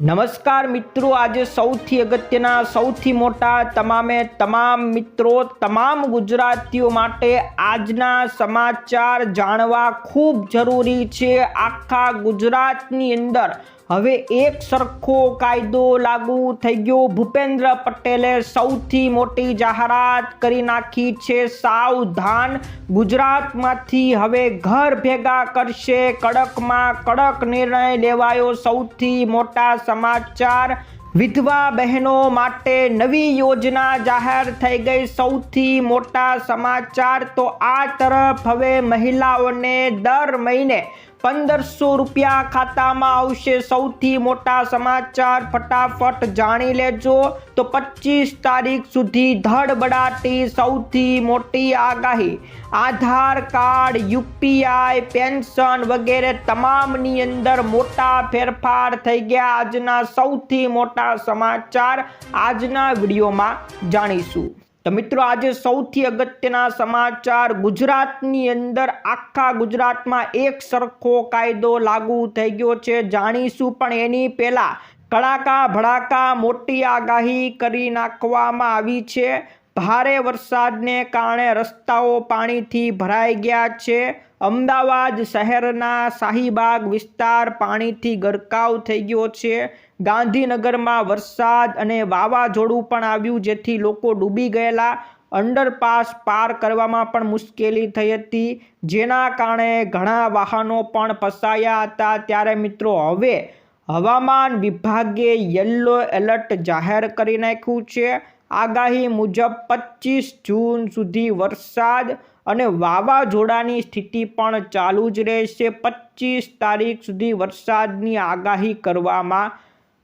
નમસ્કાર મિત્રો, આજે સૌથી અગત્યના, સૌથી મોટા, તમામે તમામ મિત્રો, તમામ ગુજરાતીઓ માટે આજના સમાચાર જાણવા ખૂબ જરૂરી છે. આખા ગુજરાતની અંદર હવે એક સરખો કાયદો લાગુ થઈ ગયો. ભૂપેન્દ્ર પટેલે સૌથી મોટી જાહેરાત કરી નાખી છે. સાવધાન ગુજરાતમાંથી હવે ઘર ભેગા કરશે. કડકમાં કડક નિર્ણય લેવાયો સૌથી મોટા સમાચાર. વિધવા બહેનો માટે નવી યોજના જાહેર થઈ ગઈ સૌથી મોટા સમાચાર. તો આ તરફ હવે મહિલાઓને દર મહિને પંદરસો રૂપિયા ખાતામાં આવશે. સૌથી મોટા સમાચાર ફટાફટ જાણી લેજો. તો પચીસ તારીખ સુધી ધડબડાટી સૌથી મોટી આગાહી. આધાર કાર્ડ, યુપીઆઈ, પેન્શન વગેરે તમામની અંદર મોટા ફેરફાર થઈ ગયા. આજના સૌથી મોટા સમાચાર આજના વિડીયોમાં જાણીશું. તો મિત્રો આજે સૌથી અગત્યના સમાચાર ગુજરાતની અંદર આખા ગુજરાતમાં એક સરખો કાયદો લાગુ થઈ ગયો છે. જાણીશું પણ એની પહેલાં કડાકા ભડાકા મોટી આગાહી કરી નાખવામાં આવી છે. ભારે વરસાદને કારણે રસ્તાઓ પાણીથી ભરાઈ ગયા છે. અમદાવાદ શહેરના શાહીબાગ વિસ્તાર પાણીથી ગરકાવ થઈ ગયો છે. ગાંધીનગરમાં વરસાદ અને વાવાઝોડું પણ આવ્યું, જેથી લોકો ડૂબી ગયેલા. અંડરપાસ પાર કરવામાં પણ મુશ્કેલી થઈ હતી. જેના કારણે ઘણા વાહનો પણ ફસાયા હતા. ત્યારે મિત્રો, હવે હવામાન વિભાગે યલો એલર્ટ જાહેર કરી નાખ્યું છે. આગાહી મુજબ પચીસ જૂન સુધી વરસાદ અને વાવાઝોડાની સ્થિતિ પણ ચાલુ જ રહેશે. પચીસ તારીખ સુધી વરસાદની આગાહી કરવામાં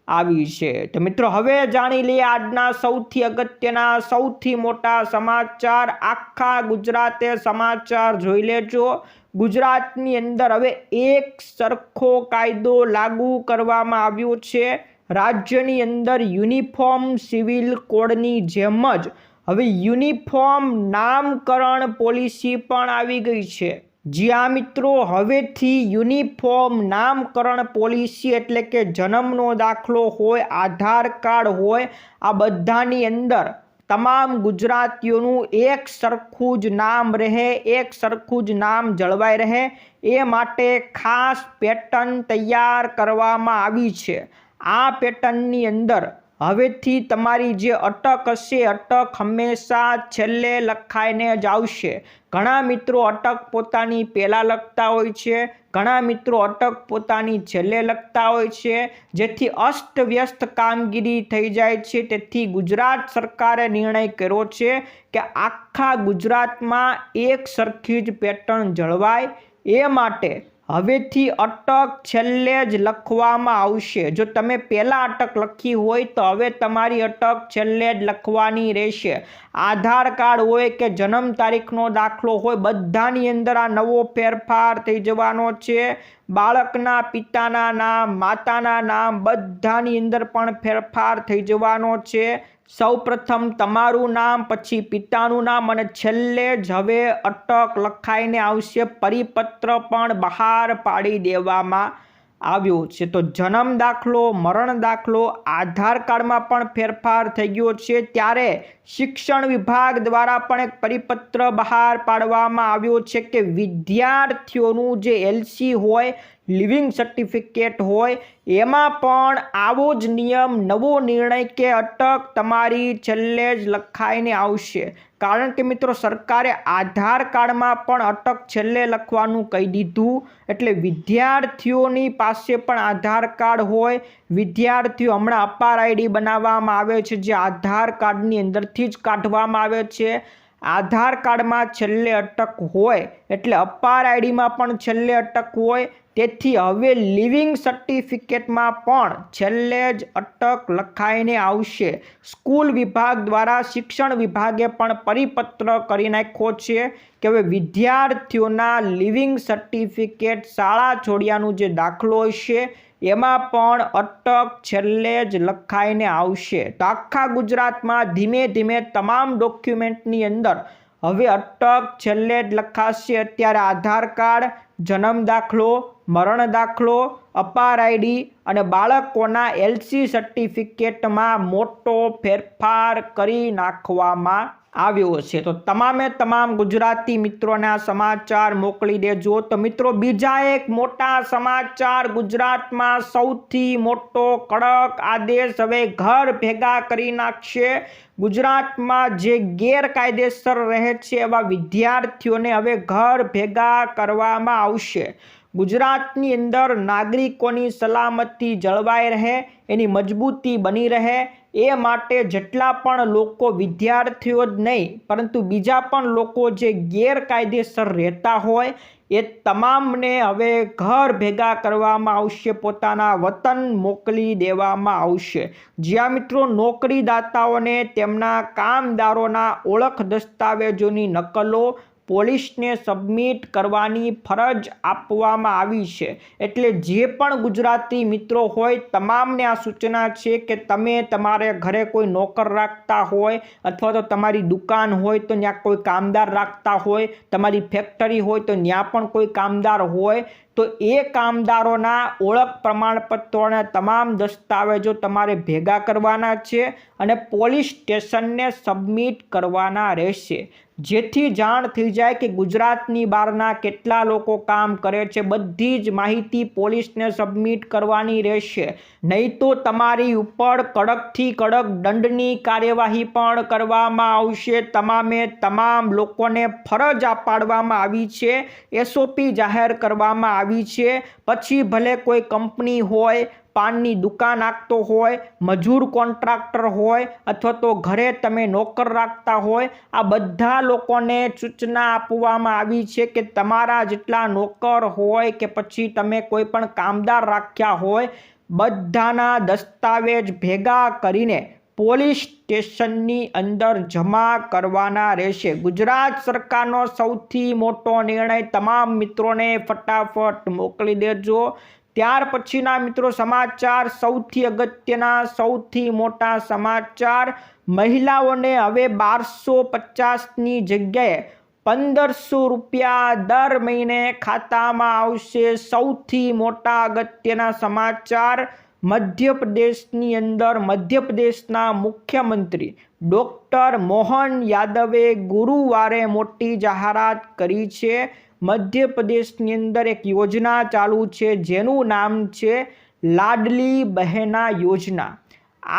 આવી છે. તો મિત્રો, હવે જાણી લઈએ આજના સૌથી અગત્યના, સૌથી મોટા સમાચાર. આખા ગુજરાતે સમાચાર જોઈ લેજો. ગુજરાતની અંદર હવે એક સરખો કાયદો લાગુ કરવામાં આવ્યો છે. રાજ્યની અંદર યુનિફોર્મ સિવિલ કોડની જેમ જ હવે યુનિફોર્મ નામકરણ પોલિસી પણ આવી ગઈ છે. જ્યાં મિત્રો, હવેથી યુનિફોર્મ નામકરણ પોલિસી એટલે કે જન્મનો દાખલો હોય, આધાર કાર્ડ હોય, આ બધાની અંદર તમામ ગુજરાતીઓનું એક સરખું જ નામ રહે, એક સરખું જ નામ જળવાઈ રહે. એ માટે ખાસ પેટર્ન તૈયાર કરવામાં આવી છે. આ પેટર્નની અંદર હવેથી તમારી જે અટક હશે, અટક હંમેશા છેલ્લે લખાઈને જ આવશે. ઘણા મિત્રો અટક પોતાની પહેલાં લખતા હોય છે, ઘણા મિત્રો અટક પોતાની છેલ્લે લખતા હોય છે, જેથી અસ્તવ્યસ્ત કામગીરી થઈ જાય છે. તેથી ગુજરાત સરકારે નિર્ણય કર્યો છે કે આખા ગુજરાતમાં એક સરખી જ પેટર્ન જળવાય. એ માટે હવેથી અટક છેલ્લે જ લખવામાં આવશે. જો તમે પહેલાં અટક લખી હોય તો હવે તમારી અટક છેલ્લે જ લખવાની રહેશે. આધાર કાર્ડ હોય કે જન્મ તારીખનો દાખલો હોય, બધાની અંદર આ નવો ફેરફાર થઈ જવાનો છે. બાળકના પિતાના નામ, માતાના નામ બધાની અંદર પણ ફેરફાર થઈ જવાનો છે. સૌ પ્રથમ તમારું નામ, પછી પિતાનું નામ અને છેલ્લે જ હવે અટક લખાઈને આવશે પરિપત્ર પણ બહાર પાડી દેવામાં આવ્યો છે. તો જન્મ દાખલો, મરણ દાખલો, આધાર કાર્ડમાં પણ ફેરફાર થઈ ગયો છે. ત્યારે શિક્ષણ વિભાગ દ્વારા પણ એક પરિપત્ર બહાર પાડવામાં આવ્યો છે કે વિદ્યાર્થીઓનું જે એલસી હોય, લિવિંગ સર્ટિફિકેટ હોય, એમાં પણ આવો જ નિયમ, નવો નિર્ણય કે અટક તમારી છેલ્લે જ લખાઈને આવશે. કારણ કે મિત્રો સરકારે આધાર કાર્ડમાં પણ અટક છેલ્લે લખવાનું કહી દીધું. એટલે વિદ્યાર્થીઓની પાસે પણ આધાર કાર્ડ હોય. વિદ્યાર્થીઓ હમણાં અપાર આઈડી બનાવવામાં આવે છે, જે આધાર કાર્ડની અંદરથી જ કાઢવામાં આવે છે. આધાર કાર્ડમાં છેલ્લે અટક હોય, એટલે અપાર આઈડીમાં પણ છેલ્લે અટક હોય. તેથી હવે લિવિંગ સર્ટિફિકેટમાં પણ છેલ્લે જ અટક લખાઈને આવશે. સ્કૂલ વિભાગ દ્વારા શિક્ષણ વિભાગે પણ પરિપત્ર કરી નાખ્યો છે કે હવે વિદ્યાર્થીઓના લિવિંગ સર્ટિફિકેટ શાળા છોડ્યાનું જે દાખલો હશે, એમાં પણ અટક છેલ્લે જ લખાઈને આવશે. તો આખા ગુજરાતમાં ધીમે ધીમે તમામ ડોક્યુમેન્ટની અંદર હવે અટક છેલ્લે જ લખાશે. અત્યારે આધાર કાર્ડ જન્મ દાખલો મરણ દાખલો અપાર આઈડી અને બાળકોના એલસી સર્ટિફિકેટમાં મોટો ફેરફાર કરી નાખવામાં આવ્યો છે તો તમામે તમામ ગુજરાતી મિત્રોને આ સમાચાર મોકલી દેજો. તો મિત્રો, બીજા એક મોટા સમાચાર ગુજરાતમાં સૌથી મોટો કડક આદેશ હવે ઘર ભેગા કરી નાખશે. ગુજરાતમાં જે ગેરકાયદેસર રહે છે એવા વિદ્યાર્થીઓને હવે ઘર ભેગા કરવામાં આવશે. ગુજરાતની અંદર નાગરિકોની સલામતી જળવાઈ રહે, એની મજબૂતી બની રહે એ માટે જેટલા પણ લોકો વિદ્યાર્થીઓ જ નહીં, પરંતુ બીજા પણ લોકો જે ગેરકાયદેસર રહેતા હોય, એ તમામને હવે ઘર ભેગા કરવામાં આવશે, પોતાના વતન મોકલી દેવામાં આવશે. જ્યાં મિત્રો નોકરીદાતાઓને તેમના કામદારોના ઓળખ દસ્તાવેજોની નકલો પોલીસને સબમિટ કરવાની ફરજ આપવામાં આવી છે. એટલે જે પણ ગુજરાતી મિત્રો હોય, તમામને આ સૂચના છે કે તમે તમારે ઘરે કોઈ નોકર રાખતા હોય અથવા તો તમારી દુકાન હોય તો ત્યાં કોઈ કામદાર રાખતા હોય, તમારી ફેક્ટરી હોય તો ત્યાં પણ કોઈ કામદાર હોય, તો એ કામદારોના ઓળખ પ્રમાણપત્રોના તમામ દસ્તાવેજો તમારે ભેગા કરવાના છે અને પોલીસ સ્ટેશનને સબમિટ કરવાના રહેશે. જેથી જાણ થઈ જાય કે ગુજરાતની બહારના કેટલા લોકો કામ કરે છે, બધી જ માહિતી પોલીસને સબમિટ કરવાની રહેશે. નહીં તો તમારી ઉપર કડકથી કડક દંડની કાર્યવાહી પણ કરવામાં આવશે. તમામે તમામ લોકોને ફરજ પાડવામાં આવી છે, એસઓપી જાહેર કરવામાં આવી છે. પછી ભલે કોઈ કંપની હોય પાનની દુકાન આપતો હોય, મજૂર કોન્ટ્રાક્ટર હોય અથવા તો ઘરે તમે નોકર રાખતા હોય, આ બધા લોકોને સૂચના આપવામાં આવી છે કે તમારા જેટલા નોકર હોય કે પછી તમે કોઈ પણ કામદાર રાખ્યા હોય, બધાના દસ્તાવેજ ભેગા કરીને પોલીસ સ્ટેશનની અંદર જમા કરવાના રહેશે. ગુજરાત સરકારનો સૌથી મોટો નિર્ણય તમામ મિત્રોને ફટાફટ મોકલી દેજો. ત્યાર પછીના મિત્રો સમાચાર સૌથી અગત્યના, સૌથી મોટા સમાચાર. મહિલાઓને હવે બારસો પચાસની જગ્યાએ પંદરસો રૂપિયા દર મહિને ખાતામાં આવશે સૌથી મોટા અગત્યના સમાચાર. મધ્યપ્રદેશની અંદર મધ્યપ્રદેશના મુખ્યમંત્રી ડૉક્ટર મોહન યાદવે ગુરુવારે મોટી જાહેરાત કરી છે. મધ્યપ્રદેશની અંદર એક યોજના ચાલુ છે, જેનું નામ છે લાડલી બહેના યોજના.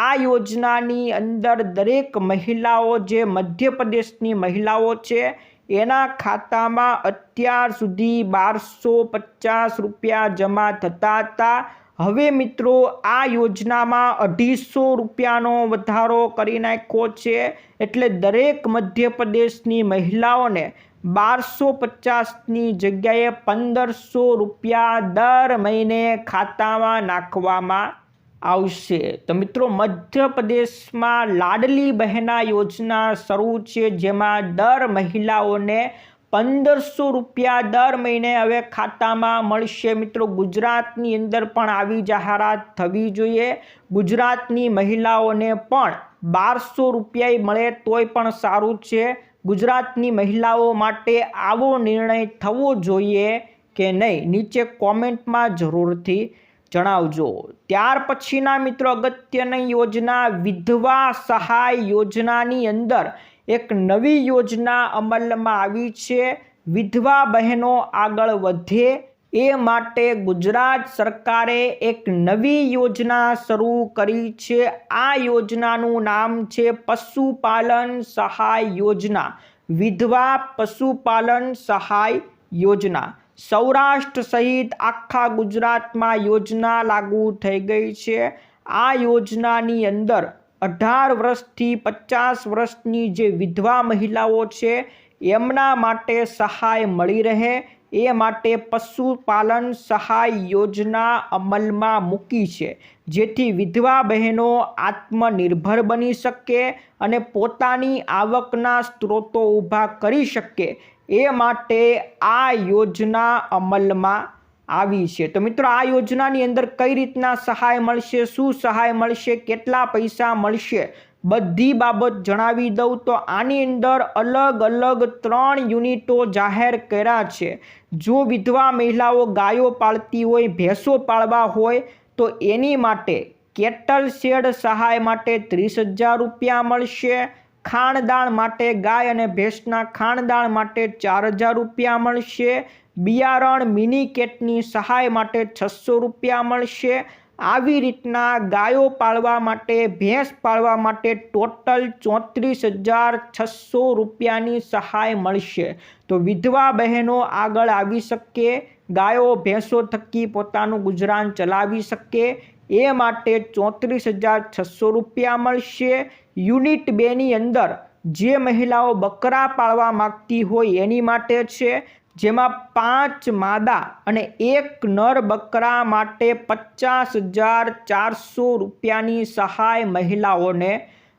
આ યોજનાની અંદર દરેક મહિલાઓ જે મધ્યપ્રદેશની મહિલાઓ છે, એના ખાતામાં અત્યાર સુધી બારસો પચાસ રૂપિયા જમા થતા હતા. હવે મિત્રો, આ યોજનામાં અઢીસો રૂપિયાનો વધારો કરી નાખ્યો છે, એટલે દરેક મધ્યપ્રદેશની મહિલાઓને બારસો પચાસની જગ્યાએ પંદરસો રૂપિયા દર મહિને ખાતામાં નાખવામાં આવશે. તો મિત્રો, મધ્યપ્રદેશમાં લાડલી બહેના યોજના શરૂ છે, જેમાં દર મહિલાઓને પંદરસો રૂપિયા દર મહિને હવે ખાતામાં મળશે. મિત્રો, ગુજરાતની અંદર પણ આવી જાહેરાત થવી જોઈએ. ગુજરાતની મહિલાઓને પણ બારસો રૂપિયા મળે તોય પણ સારું છે. ગુજરાતની મહિલાઓ માટે આવો નિર્ણય થવો જોઈએ કે નહીં, નીચે કોમેન્ટમાં જરૂરથી જણાવજો. ત્યાર પછીના મિત્રો, અગત્યની યોજના વિધવા સહાય યોજનાની અંદર એક નવી યોજના અમલમાં આવી છે. વિધવા બહેનો આગળ વધે એ માટે ગુજરાત સરકારે એક નવી યોજના શરૂ કરી છે. આ યોજનાનું નામ છે પશુપાલન સહાય યોજના. વિધવા પશુપાલન સહાય યોજના. સૌરાષ્ટ્ર સહિત આખા ગુજરાતમાં યોજના લાગુ થઈ ગઈ છે. આ યોજનાની અંદર અઢાર વર્ષથી પચાસ વર્ષની જે વિધવા મહિલાઓ છે, એમના માટે સહાય મળી રહે. એ માટે પશુપાલન સહાય યોજના અમલમાં મૂકી છે, જેથી વિધવા બહેનો આત્મનિર્ભર બની શકે અને પોતાની આવકના સ્ત્રોતો ઊભા કરી શકે. એ માટે આ યોજના અમલમાં આવી છે. તો મિત્રો, આ યોજનાની અંદર કઈ રીતના સહાય મળશે, શું સહાય મળશે, કેટલા પૈસા મળશે? બધી બાબત જણાવી દઉં તો આની અંદર અલગ અલગ ત્રણ યુનિટો જાહેર કર્યા છે. જો વિધવા મહિલાઓ ગાયો પાળતી હોય, ભેંસો પાળવા હોય, તો એની માટે કેટલ શેડ સહાય માટે ત્રીસ હજાર રૂપિયા મળશે? ખાણદાણ માટે ગાય અને ભેંસના ખાણદાણ માટે ચાર હજાર રૂપિયા મળશે. બિયારણ મિનિકેટની સહાય માટે છસો રૂપિયા મળશે. આવી રીતના ગાયો પાળવા માટે, ભેંસ પાળવા માટે ટોટલ ચોત્રીસ હજાર છસો રૂપિયાની સહાય મળશે. તો વિધવા બહેનો આગળ આવી શકે, ગાયો ભેંસો થકી પોતાનું ગુજરાન ચલાવી શકે, એ માટે ચોત્રીસ હજાર છસો રૂપિયા મળશે. યુનિટ બેની અંદર જે મહિલાઓ બકરા પાળવા માગતી હોય એની માટે છે. જેમાં પાંચ માદા અને એક નર બકરા માટે પચાસ હજાર ચારસો રૂપિયાની સહાય મહિલાઓને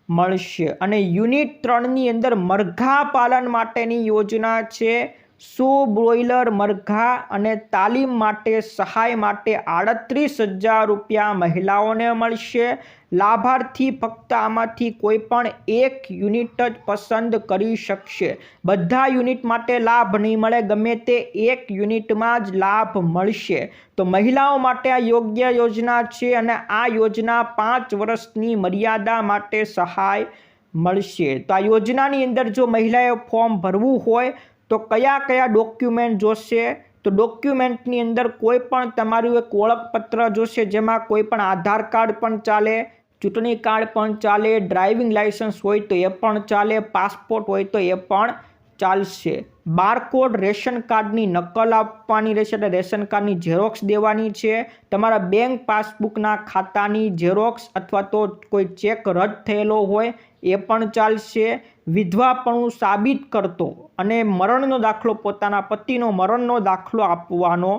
મળશે. અને યુનિટ ત્રણની અંદર મરઘા પાલન માટેની યોજના છે. સો બ્રોઇલર મરઘા અને તાલીમ માટે સહાય માટે આડત્રીસ હજાર રૂપિયા મહિલાઓને મળશે. લાભાર્થી ફક્ત આમાંથી કોઈ પણ એક યુનિટ જ પસંદ કરી શકશે. બધા યુનિટ માટે લાભ નહીં મળે, ગમે તે એક યુનિટમાં જ લાભ મળશે. તો મહિલાઓ માટે આ યોગ્ય યોજના છે અને આ યોજના પાંચ વર્ષની મર્યાદા માટે સહાય મળશે. તો આ યોજનાની અંદર જો મહિલાએ ફોર્મ ભરવું હોય તો કયા કયા ડોક્યુમેન્ટ જોશે? તો ડોક્યુમેન્ટની અંદર કોઈ પણ તમારું એક ઓળખપત્ર જોશે, જેમાં કોઈ પણ આધાર કાર્ડ પણ ચાલે, ચૂંટણી કાર્ડ પણ ચાલે ડ્રાઇવિંગ લાઇસન્સ હોય તો એ પણ ચાલે પાસપોર્ટ હોય તો એ પણ ચાલશે. બારકોડ રેશન કાર્ડની નકલ આપવાની રહેશે એટલે રેશન કાર્ડની ઝેરોક્સ દેવાની છે. તમારા બેંક પાસબુકના ખાતાની ઝેરોક્સ અથવા તો કોઈ ચેક રદ થયેલો હોય એ પણ ચાલશે. વિધવાપણું સાબિત કરતો અને મરણનો દાખલો પોતાના પતિનો મરણનો દાખલો આપવાનો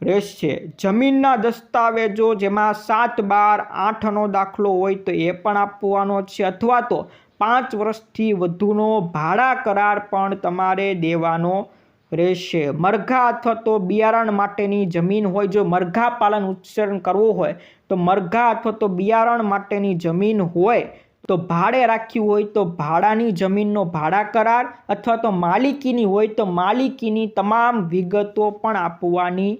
રહેશે. જમીનના દસ્તાવેજો જેમાં સાત બાર આઠનો દાખલો હોય તો એ પણ આપવાનો છે અથવા તો પાંચ વર્ષથી વધુનો ભાડા કરાર પણ તમારે દેવાનો રહેશે. મરઘા અથવા તો બિયારણ માટેની જમીન હોય, જો મરઘા પાલન ઉચ્ચરણ કરવું હોય, તો મરઘા અથવા તો બિયારણ માટેની જમીન હોય, તો ભાડે રાખ્યું હોય, તો ભાડાની જમીનનો ભાડા કરાર અથવા તો માલિકીની હોય, તો માલિકીની તમામ વિગતો પણ આપવાની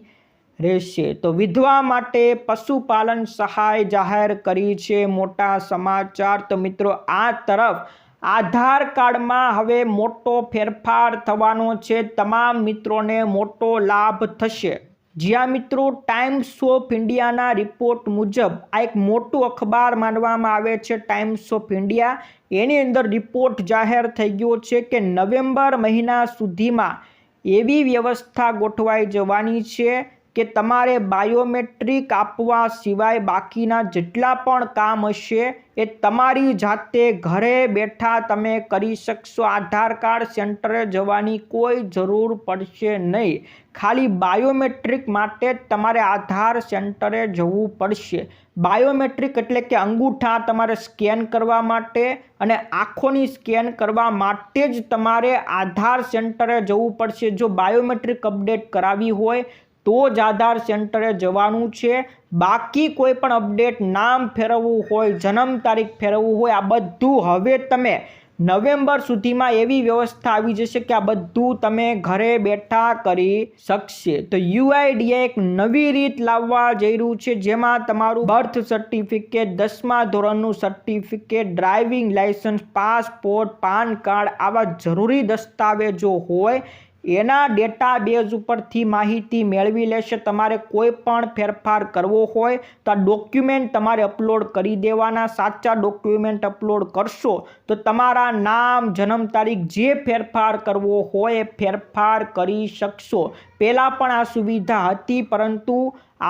રહેશે. તો વિધવા માટે પશુપાલન સહાય જાહેર કરી છે મોટા સમાચાર. તો મિત્રો, આ તરફ આધાર કાર્ડમાં હવે મોટો ફેરફાર થવાનો છે. તમામ મિત્રોને મોટો લાભ થશે. જ્યાં મિત્રો ટાઈમ્સ ઓફ ઇન્ડિયાના રિપોર્ટ મુજબ આ એક મોટું અખબાર માનવામાં આવે છે ટાઈમ્સ ઓફ ઇન્ડિયા એની અંદર રિપોર્ટ જાહેર થઈ ગયો છે કે નવેમ્બર મહિના સુધીમાં એવી વ્યવસ્થા ગોઠવાઈ જવાની છે કે તમારે બાયોમેટ્રિક આપવા સિવાય બાકીના જેટલા પણ કામ હશે એ તમારી જાતે ઘરે બેઠા તમે કરી શકશો. આધાર કાર્ડ સેન્ટરે જવાની કોઈ જરૂર પડશે નહીં. ખાલી બાયોમેટ્રિક માટે તમારે આધાર સેન્ટરે જવું પડશે. બાયોમેટ્રિક એટલે કે અંગૂઠા તમારે સ્કેન કરવા માટે અને આંખોની સ્કેન કરવા માટે જ તમારે આધાર સેન્ટરે જવું પડશે. જો બાયોમેટ્રિક અપડેટ કરાવી હોય તો જ આધાર સેન્ટરે જવાનું છે. બાકી કોઈ પણ અપડેટ નામ ફેરવવું હોય, જન્મ તારીખ ફેરવવું હોય, આ બધું હવે તમે નવેમ્બર સુધીમાં એવી વ્યવસ્થા આવી જશે કે આ બધું તમે ઘરે બેઠા કરી શકશે. તો યુઆઈડીએ એક નવી રીત લાવવા જઈ રહ્યું છે, જેમાં તમારું બર્થ સર્ટિફિકેટ, દસમા ધોરણનું certificate, driving license, passport, PAN card આવા જરૂરી દસ્તાવેજો હોય એના ડેટાબેઝ ઉપરથી માહિતી મેળવી લેશે. તમારે કોઈ પણ ફેરફાર કરવો હોય તો ડોક્યુમેન્ટ તમારે અપલોડ કરી દેવાના. સાચા ડોક્યુમેન્ટ અપલોડ કરશો તો તમારા નામ, જન્મ તારીખ, જે ફેરફાર કરવો હોય ફેરફાર કરી શકશો. પહેલાં પણ આ સુવિધા હતી, પરંતુ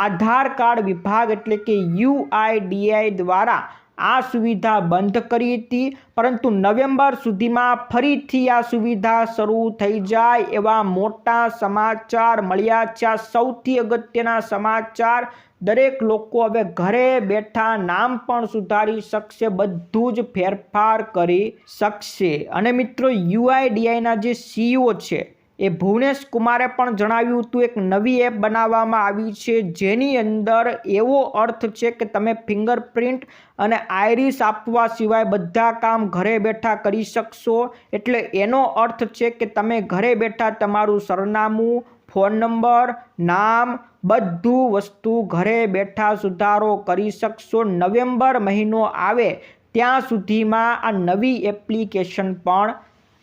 આધાર કાર્ડ વિભાગ એટલે કે યુઆઈડીઆઈ દ્વારા આ સુવિધા બંધ કરી હતી, પરંતુ નવેમ્બર સુધીમાં ફરીથી આ સુવિધા શરૂ થઈ જાય એવા મોટા સમાચાર મળ્યા છે. આ સૌથી અગત્યના સમાચાર, દરેક લોકો હવે ઘરે બેઠા નામ પણ સુધારી શકશે, બધું જ ફેરફાર કરી શકશે. અને મિત્રો, યુઆઈડીઆઈના જે સીઈઓ છે એ ભુવનેશ કુમારે પણ જણાવ્યું હતું, એક નવી એપ બનાવવામાં આવી છે, જેની અંદર એવો અર્થ છે કે તમે ફિંગરપ્રિન્ટ અને આઈરિસ આપવા સિવાય બધા કામ ઘરે બેઠા કરી શકશો. એટલે એનો અર્થ છે કે તમે ઘરે બેઠા તમારું સરનામું, ફોન નંબર, નામ, બધું વસ્તુ ઘરે બેઠા સુધારો કરી શકશો. નવેમ્બર મહિનો આવે ત્યાં સુધીમાં આ નવી એપ્લિકેશન પણ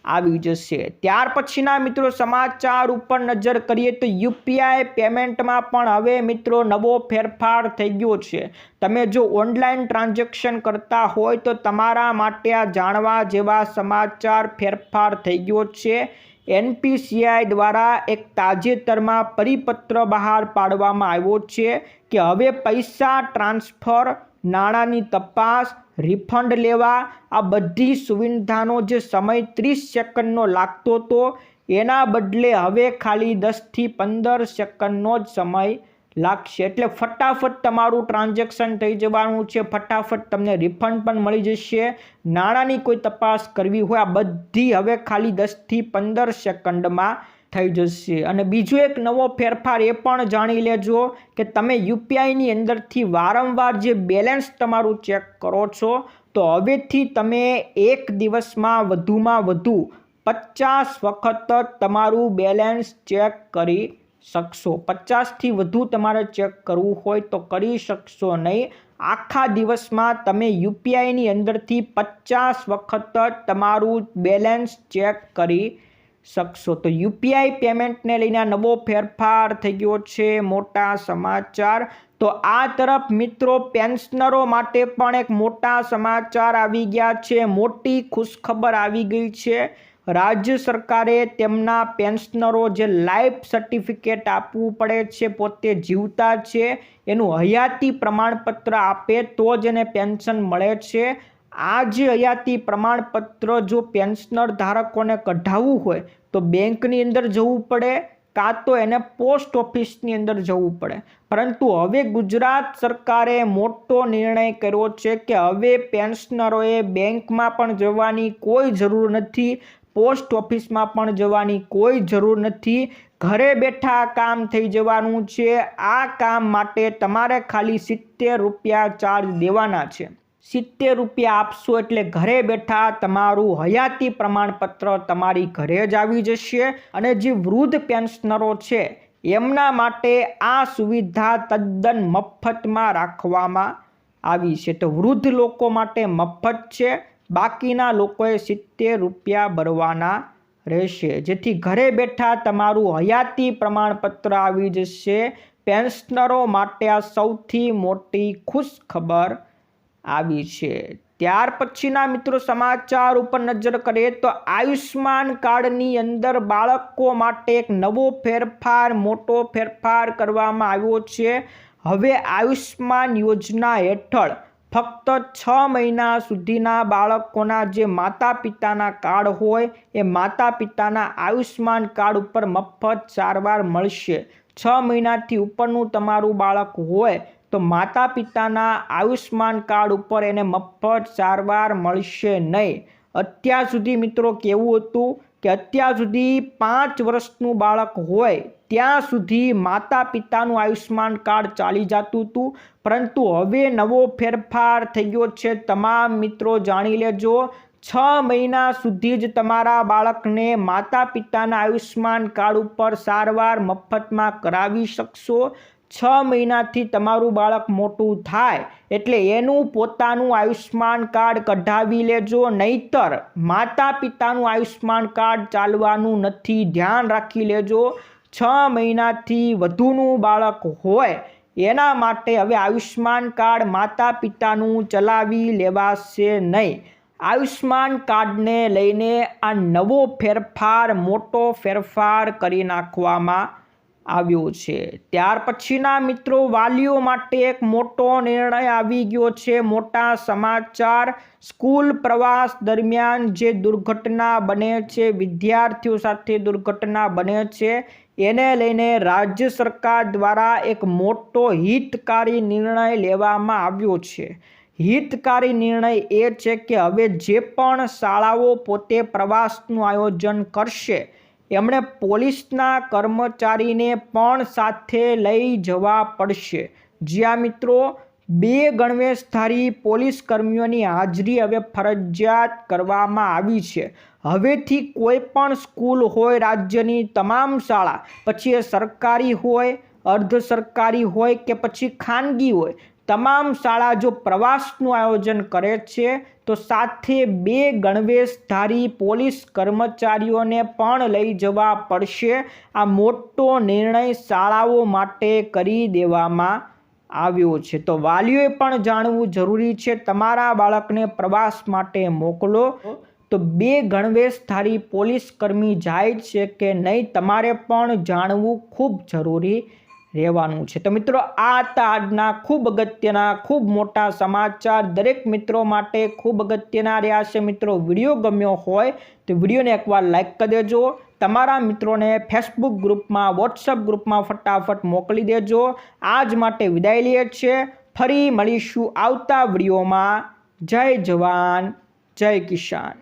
આવી જશે. ત્યાર પછીના મિત્રો સમાચાર ઉપર નજર કરીએ તો યુપીઆઈ પેમેન્ટમાં પણ હવે મિત્રો નવો ફેરફાર થઈ ગયો છે. તમે જો ઓનલાઈન ટ્રાન્ઝેક્શન કરતા હોય તો તમારા માટે આ જાણવા જેવા સમાચાર ફેરફાર થઈ ગયો છે. એનપીસીઆઈ દ્વારા એક તાજેતરમાં પરિપત્ર બહાર પાડવામાં આવ્યો છે કે હવે પૈસા ટ્રાન્સફર, નાણાંની તપાસ રિફંડ લેવા. આ બધી સુવિધાનો જે સમય ત્રીસ સેકન્ડનો લાગતો હતો, એના બદલે હવે ખાલી દસથી પંદર સેકન્ડનો જ સમય લાગશે. એટલે ફટાફટ તમારું ટ્રાન્ઝેક્શન થઈ જવાનું છે, ફટાફટ તમને રિફંડ પણ મળી જશે. નાણાંની કોઈ તપાસ કરવી હોય, આ બધી હવે ખાલી દસથી પંદર સેકન્ડમાં થઈ જશે. અને બીજો એક નવો ફેરફાર એ પણ જાણી લેજો કે તમે યુપીઆઈની અંદરથી વારંવાર જે બેલેન્સ તમારું ચેક કરો છો, તો હવેથી તમે એક દિવસમાં વધુમાં વધુ પચાસ વખત તમારું બેલેન્સ ચેક કરી શકશો. પચાસથી વધુ તમારે ચેક કરવું હોય તો કરી શકશો નહીં. આખા દિવસમાં તમે યુપીઆઈની અંદરથી પચાસ વખત તમારું બેલેન્સ ચેક કરી શકશો. તો યુપીઆઈ પેમેન્ટને લઈને નવો ફેરફાર થઈ ગયો છે મોટા સમાચાર. તો આ તરફ મિત્રો પેન્શનરો માટે પણ એક મોટા સમાચાર આવી ગયા છે. મોટી ખુશખબર આવી ગઈ છે. રાજ્ય સરકારે તેમના પેન્શનરો જે લાઈફ સર્ટિફિકેટ આપવું પડે છે, પોતે જીવતા છે, એનું હયાતી પ્રમાણપત્ર આપે તો જ એને પેન્શન મળે છે. આ જે હયાતી પ્રમાણપત્ર જો પેન્શનર ધારકોને કઢાવવું હોય, તો બેંકની અંદર જવું પડે કાં તો એને પોસ્ટ ઓફિસની અંદર જવું પડે. પરંતુ હવે ગુજરાત સરકારે મોટો નિર્ણય કર્યો છે કે હવે પેન્શનરોએ બેંકમાં પણ જવાની કોઈ જરૂર નથી, પોસ્ટ ઓફિસમાં પણ જવાની કોઈ જરૂર નથી. ઘરે બેઠા કામ થઈ જવાનું છે. આ કામ માટે તમારે ખાલી સિત્તેર રૂપિયા ચાર્જ દેવાના છે. સિત્તેર રૂપિયા આપશો એટલે ઘરે બેઠા તમારું હયાતી પ્રમાણપત્ર તમારી ઘરે જ આવી જશે અને જે વૃદ્ધ પેન્શનરો છે, એમના માટે આ સુવિધા તદ્દન મફતમાં રાખવામાં આવી છે. તો વૃદ્ધ લોકો માટે મફત છે, બાકીના લોકોએ સિત્તેર રૂપિયા ભરવાના રહેશે. જેથી ઘરે બેઠા તમારું હયાતી પ્રમાણપત્ર આવી જશે. પેન્શનરો માટે આ સૌથી મોટી ખુશ ખબર આવી છે. ત્યાર પછીના મિત્રો સમાચાર ઉપર નજર કરીએ તો આયુષ્માન કાર્ડની અંદર બાળકો માટે એક નવો ફેરફાર, મોટો ફેરફાર કરવામાં આવ્યો છે. હવે આયુષ્માન યોજના હેઠળ ફક્ત છ મહિના સુધીના બાળકોના જે માતા પિતાના કાર્ડ હોય, એ માતા પિતાના આયુષ્માન કાર્ડ ઉપર મફત સારવાર મળશે. છ મહિનાથી ઉપરનું તમારું બાળક હોય તો માતા પિતાના આયુષ્માન કાર્ડ ઉપર એને મફત સારવાર મળશે નહીં. અત્યાર સુધી મિત્રો કેવું હતું કે અત્યાર સુધી પાંચ વર્ષનું બાળક હોય ત્યાં સુધી માતા પિતાનું આયુષ્માન કાર્ડ ચાલી જતું હતું. પરંતુ હવે નવો ફેરફાર થઈ ગયો છે. તમામ મિત્રો જાણી લેજો, છ મહિના સુધી જ તમારા બાળકને માતા પિતાના આયુષ્માન કાર્ડ ઉપર સારવાર મફતમાં કરાવી શકશો. છ મહિનાથી તમારું બાળક મોટું થાય એટલે એનું પોતાનું આયુષ્માન કાર્ડ કઢાવી લેજો. નહીતર માતા પિતાનું આયુષ્માન કાર્ડ ચાલવાનું નથી. ધ્યાન રાખી લેજો. છ મહિનાથી વધુનું બાળક હોય એના માટે હવે આયુષ્માન કાર્ડ માતા પિતાનું ચલાવી લેવાશે નહીં. આયુષ્માન કાર્ડને લઈને આ નવો ફેરફાર, મોટો ફેરફાર કરી નાખવામાં આવ્યો છે. ત્યાર પછીના મિત્રો, વાલીઓ માટે એક મોટો નિર્ણય આવી ગયો છે. મોટા સમાચાર, સ્કૂલ પ્રવાસ દરમિયાન જે દુર્ઘટના બને છે, વિદ્યાર્થીઓ સાથે દુર્ઘટના બને છે, એને લઈને રાજ્ય સરકાર દ્વારા એક મોટો હિતકારી નિર્ણય લેવામાં આવ્યો છે. હિતકારી નિર્ણય એ છે કે હવે જે પણ શાળાઓ પોતે પ્રવાસનું આયોજન કરશે એમણે પોલીસના કર્મચારીને પણ સાથે લઈ જવા પડશે. જ્યાં મિત્રો, બે ગણવેશધારી પોલીસ કર્મીઓની હાજરી હવે ફરજિયાત કરવામાં આવી છે. હવેથી કોઈ પણ સ્કૂલ હોય રાજ્યની તમામ શાળા, પછી એ સરકારી હોય, અર્ધ સરકારી હોય કે પછી ખાનગી હોય, તમામ શાળા જો પ્રવાસનું આયોજન કરે છે તો સાથે બે ગણવેશધારી પોલીસ કર્મચારીઓને પણ લઈ જવા પડશે. આ મોટો નિર્ણય શાળાઓ માટે કરી દેવામાં આવ્યો છે. તો વાલીઓએ પણ જાણવું જરૂરી છે, તમારા બાળકને પ્રવાસ માટે મોકલો. તો બે ગણવેશધારી પોલીસ કર્મી જાય છે કે નહીં, તમારે પણ જાણવું ખૂબ જરૂરી રહેવાનું છે. તો મિત્રો, આ હતા આજના ખૂબ અગત્યના, ખૂબ મોટા સમાચાર. દરેક મિત્રો માટે ખૂબ અગત્યના રહ્યા છે મિત્રો. વીડિયો ગમ્યો હોય તો વિડીયોને એકવાર લાઇક કરી દેજો. તમારા મિત્રોને ફેસબુક ગ્રુપમાં વોટ્સઅપ ગ્રુપમાં ફટાફટ મોકલી દેજો. આજ માટે વિદાય લઈએ છીએ. ફરી મળીશું આવતા વિડીયોમાં. જય જવાન, જય કિસાન.